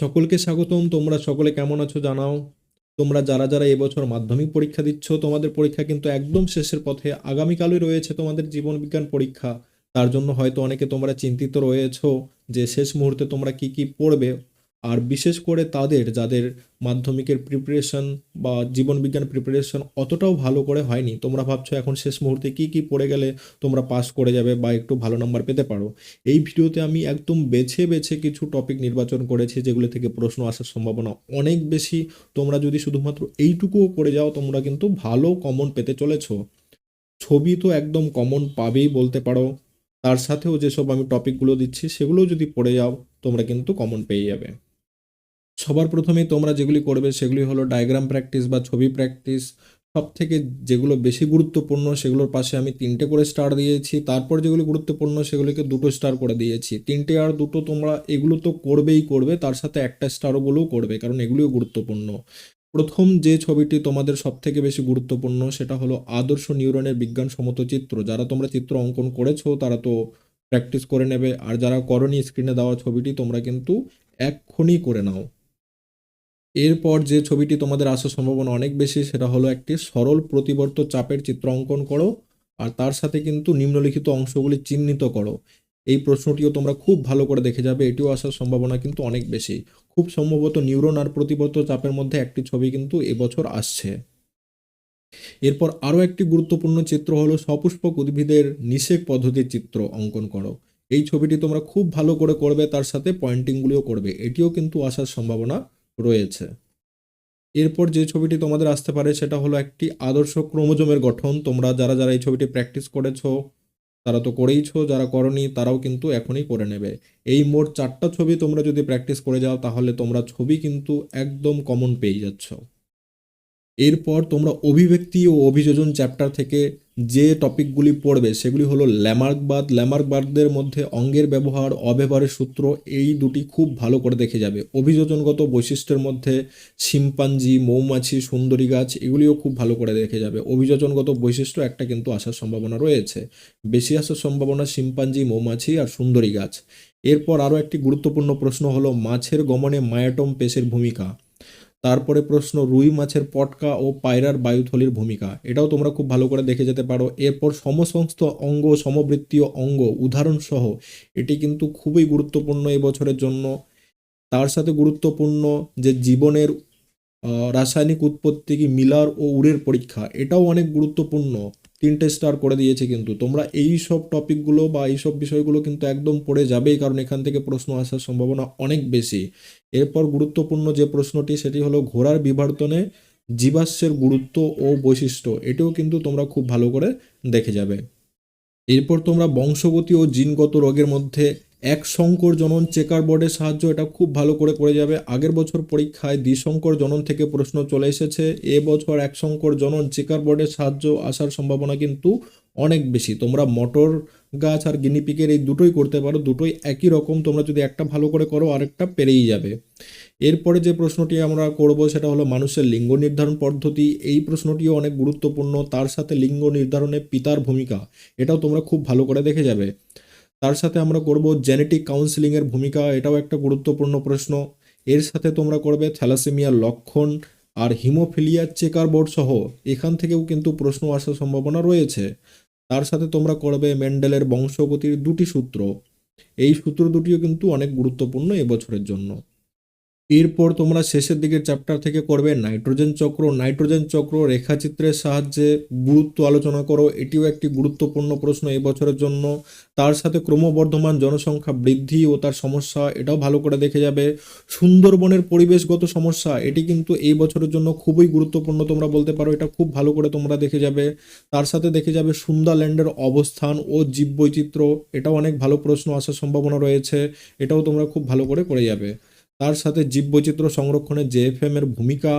সকলকে স্বাগতম। তোমরা সকলে কেমন আছো জানাও। তোমরা যারা যারা এবছর মাধ্যমিক পরীক্ষা দিচ্ছ, তোমাদের পরীক্ষা কিন্তু একদম শেষের পথে। আগামীকালই রয়েছে তোমাদের জীবন বিজ্ঞান পরীক্ষা। তার জন্য হয়তো অনেকে তোমরা চিন্তিত রয়েছ যে শেষ মুহূর্তে তোমরা কি কি পড়বে। আর বিশেষ করে তাদের, যাদের মাধ্যমিকের প্রিপারেশন বা জীবন বিজ্ঞান প্রিপারেশন অতটাও ভালো করে হয়নি, তোমরা ভাবছ এখন শেষ মুহূর্তে কি কি পড়ে গেলে তোমরা পাস করে যাবে বা একটু ভালো নাম্বার পেতে পারো। এই ভিডিওতে আমি একদম বেছে বেছে কিছু টপিক নির্বাচন করেছি যেগুলো থেকে প্রশ্ন আসার সম্ভাবনা অনেক বেশি। তোমরা যদি শুধুমাত্র এইটুকুও করে যাও, তোমরা কিন্তু ভালো কমন পেতে চলেছো। ছবি তো একদম কমন পাবেই বলতে পারো। তার সাথেও যেসব আমি টপিকগুলো দিচ্ছি, সেগুলোও যদি পড়ে যাও, তোমরা কিন্তু কমন পেয়ে যাবে। সবার প্রথমেই তোমরা যেগুলি করবে সেগুলি হলো ডায়াগ্রাম প্র্যাকটিস বা ছবি প্র্যাকটিস সব থেকে যেগুলো বেশি গুরুত্বপূর্ণ সেগুলোর পাশে আমি তিনটে করে স্টার দিয়েছি। তারপর যেগুলি গুরুত্বপূর্ণ সেগুলিকে দুটো স্টার করে দিয়েছি। তিনটে আর দুটো তোমরা এগুলো তো করবেই করবে, তার সাথে একটা স্টারগুলোও করবে, কারণ এগুলিও গুরুত্বপূর্ণ। প্রথম যে ছবিটি তোমাদের সব থেকে বেশি গুরুত্বপূর্ণ সেটা হলো আদর্শ নিউরনের বিজ্ঞানসম্মত চিত্র যারা তোমরা চিত্র অঙ্কন করেছ, তারা তো প্র্যাকটিস করে নেবে। আর যারা করনি স্ক্রিনে দেওয়া ছবিটি, তোমরা কিন্তু এক্ষুনি করে নাও। এরপর যে ছবিটি তোমাদের আসার সম্ভাবনা অনেক বেশি, সেটা হলো একটি সরল প্রতিবর্ত চাপের চিত্র অঙ্কন করো আর তার সাথে কিন্তু নিম্নলিখিত অংশগুলি চিহ্নিত করো। এই প্রশ্নটিও তোমরা খুব ভালো করে দেখে যাবে, এটিও আসার সম্ভাবনা কিন্তু অনেক বেশি। খুব সম্ভবত নিউরন আর প্রতিবর্ত চাপের মধ্যে একটি ছবি কিন্তু এবছর আসছে। এরপর আরও একটি গুরুত্বপূর্ণ চিত্র হলো সপুষ্পক উদ্ভিদের নিষেক পদ্ধতির চিত্র অঙ্কন করো। এই ছবিটি তোমরা খুব ভালো করে করবে, তার সাথে পয়েন্টিংগুলিও করবে, এটিও কিন্তু আসার সম্ভাবনা রয়েছে। এরপর যে ছবিটি তোমাদের আসতে পারে সেটা হলো একটি আদর্শ ক্রোমোজোমের গঠন। তোমরা যারা যারা এই ছবিটি প্র্যাকটিস করেছ, তারা তো করেইছো, যারা করনি তারাও কিন্তু এখনই করে নেবে। এই মোট চারটা ছবি তোমরা যদি প্র্যাকটিস করে যাও, তাহলে তোমরা ছবি কিন্তু একদম কমন পেয়ে যাচ্ছ। এরপর তোমরা অভিব্যক্তি ও অভিযোজন চ্যাপ্টার থেকে যে টপিকগুলি পড়বে সেগুলি হলো ল্যামার্কবাদ। ল্যামার্কবাদদের মধ্যে অঙ্গের ব্যবহার, অব্যবহারের সূত্র, এই দুটি খুব ভালো করে দেখে যাবে। অভিযোজনগত বৈশিষ্ট্যের মধ্যে শিম্পাঞ্জি, মৌমাছি, সুন্দরী গাছ, এগুলিও খুব ভালো করে দেখে যাবে। অভিযোজনগত বৈশিষ্ট্য একটা কিন্তু আসার সম্ভাবনা রয়েছে। বেশি আসার সম্ভাবনা শিম্পাঞ্জি, মৌমাছি আর সুন্দরী গাছ। এরপর আরও একটি গুরুত্বপূর্ণ প্রশ্ন হলো, মাছের গমনে মায়াটম পেশের ভূমিকা। তারপরে প্রশ্ন, রুই মাছের পটকা ও পায়রার বায়ুথলির ভূমিকা। এটাও তোমরা খুব ভালো করে দেখে যেতে পারো। এরপর সমসংস্থ অঙ্গ, সমবৃত্তীয় অঙ্গ, উদাহরণসহ। এটি কিন্তু খুবই গুরুত্বপূর্ণ এবছরের জন্য। তার সাথে গুরুত্বপূর্ণ যে জীবনের রাসায়নিক উৎপত্তি কি মিলার ও উড়ের পরীক্ষা, এটাও অনেক গুরুত্বপূর্ণ। তিনটে স্টার করে দিয়েছে কিন্তু। তোমরা এই সব টপিকগুলো বা এই সব বিষয়গুলো কিন্তু একদম পড়ে যাবেই, কারণ এখান থেকে প্রশ্ন আসার সম্ভাবনা অনেক বেশি। এরপর গুরুত্বপূর্ণ যে প্রশ্নটি, সেটি হলো ঘোড়ার বিবর্তনে জীবাশ্মের গুরুত্ব ও বৈশিষ্ট্য, এটিও কিন্তু তোমরা খুব ভালো করে দেখে যাবে। এরপর তোমরা বংশগতি ও জিনগত রোগের মধ্যে এক শঙ্কর জনন চেকার বোর্ডের সাহায্য, এটা খুব ভালো করে করে যাবে। আগের বছর পরীক্ষায় দ্বিসংকর জনন থেকে প্রশ্ন চলে এসেছে। এবছর এক শঙ্কর জনন চেকার বোর্ডের সাহায্য আসার সম্ভাবনা কিন্তু অনেক বেশি। তোমরা মটর গাছ আর গিনিপিকের এই দুটোই করতে পারো, দুটোই একই রকম। তোমরা যদি একটা ভালো করে করো, আরেকটা পেরেই যাবে। এরপরে যে প্রশ্নটি আমরা করব, সেটা হলো মানুষের লিঙ্গ নির্ধারণ পদ্ধতি। এই প্রশ্নটিও অনেক গুরুত্বপূর্ণ। তার সাথে লিঙ্গ নির্ধারণে পিতার ভূমিকা, এটাও তোমরা খুব ভালো করে দেখে যাবে। তার সাথে আমরা করব জেনেটিক কাউন্সিলিংয়ের ভূমিকা, এটাও একটা গুরুত্বপূর্ণ প্রশ্ন। এর সাথে তোমরা করবে থ্যালাসেমিয়ার লক্ষণ আর হিমোফিলিয়া চেকার বোর্ড সহ, এখান থেকেও কিন্তু প্রশ্ন আসার সম্ভাবনা রয়েছে। তার সাথে তোমরা করবে মেন্ডেলের বংশগতির দুটি সূত্র। এই সূত্র দুটিও কিন্তু অনেক গুরুত্বপূর্ণ এবছরের জন্য। এরপর তোমরা শেষের দিকের চ্যাপ্টার থেকে করবে নাইট্রোজেন চক্র। নাইট্রোজেন চক্র রেখাচিত্রের সাহায্যে গুরুত্ব আলোচনা করো। এটিও একটি গুরুত্বপূর্ণ প্রশ্ন এবছরের জন্য। তার সাথে ক্রমবর্ধমান জনসংখ্যা বৃদ্ধি ও তার সমস্যা, এটাও ভালো করে দেখে যাবে। সুন্দরবনের পরিবেশগত সমস্যা, এটি কিন্তু এই বছরের জন্য খুবই গুরুত্বপূর্ণ তোমরা বলতে পারো, এটা খুব ভালো করে তোমরা দেখে যাবে। তার সাথে দেখে যাবে সুন্দরল্যান্ডের অবস্থান ও জীববৈচিত্র্য, এটাও অনেক ভালো প্রশ্ন আসার সম্ভাবনা রয়েছে, এটাও তোমরা খুব ভালো করে করে যাবে। তার সাথে জীববৈচিত্র্য সংরক্ষণে জেএফএম এর ভূমিকা,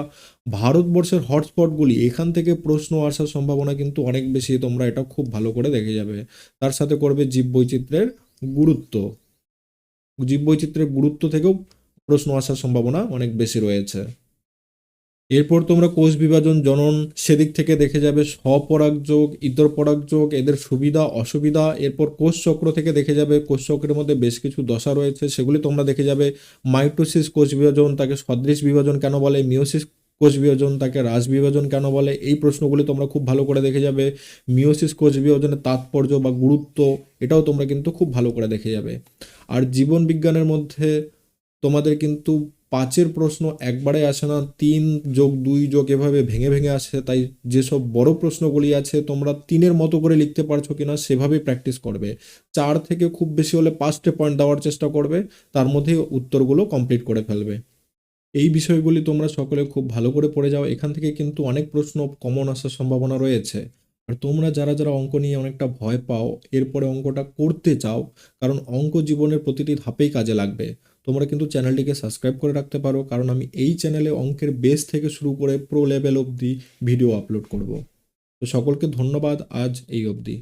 ভারতবর্ষের হটস্পটগুলি, এখান থেকে প্রশ্ন আসার সম্ভাবনা কিন্তু অনেক বেশি, তোমরা এটা খুব ভালো করে দেখে যাবে। তার সাথে করবে জীববৈচিত্র্যের গুরুত্ব। জীববৈচিত্র্যের গুরুত্ব থেকেও প্রশ্ন আসার সম্ভাবনা অনেক বেশি রয়েছে। এরপর তোমরা কোষ বিভাজন জনন সেদিক থেকে দেখে যাবে স্বপরাগযোগ ইতর পরাগযোগ এদের সুবিধা, অসুবিধা। এরপর কোষ চক্র থেকে দেখে যাবে কোষ চক্রের মধ্যে বেশ কিছু দশা রয়েছে। সেগুলি তোমরা দেখে যাবে। মাইটোসিস কোষ বিভাজন তাকে সদৃশ বিভাজন কেন বলে? মিওসিস কোষ বিভাজন তাকে রাস বিভাজন কেন বলে? এই প্রশ্নগুলি তোমরা খুব ভালো করে দেখে যাবে। মিওসিস কোষ বিভাজনের তাৎপর্য বা গুরুত্ব, এটাও তোমরা কিন্তু খুব ভালো করে দেখে যাবে। আর জীবন বিজ্ঞানের মধ্যে তোমাদের কিন্তু পাঁচের প্রশ্ন একবারে আসে না, তিন যোগ দুই যোগ এভাবে ভেঙে ভেঙে আসে, তাই যেসব বড় প্রশ্নগুলি আছে তোমরা তিনের মতো করে লিখতে পারছ কিনা সেভাবেই প্র্যাকটিস করবে। চার থেকে খুব বেশি হলে পাঁচটা পয়েন্ট দেওয়ার চেষ্টা করবে, তার মধ্যে উত্তরগুলো কমপ্লিট করে ফেলবে। এই বিষয়গুলি তোমরা সকলে খুব ভালো করে পড়ে যাও, এখান থেকে কিন্তু অনেক প্রশ্ন কমন আসার সম্ভাবনা রয়েছে। আর তোমরা যারা যারা অঙ্ক নিয়ে অনেকটা ভয় পাও, এরপরে অঙ্কটা করতে চাও, কারণ অঙ্ক জীবনের প্রতিটি ধাপেই কাজে লাগবে। তোমরা কিন্তু চ্যানেলটিকে সাবস্ক্রাইব করে রাখতে পারো, কারণ আমি এই চ্যানেলে অঙ্কের বেস থেকে শুরু করে প্রো লেভেল অবধি ভিডিও আপলোড করব। তো সকলকে ধন্যবাদ আজ এই অবধি।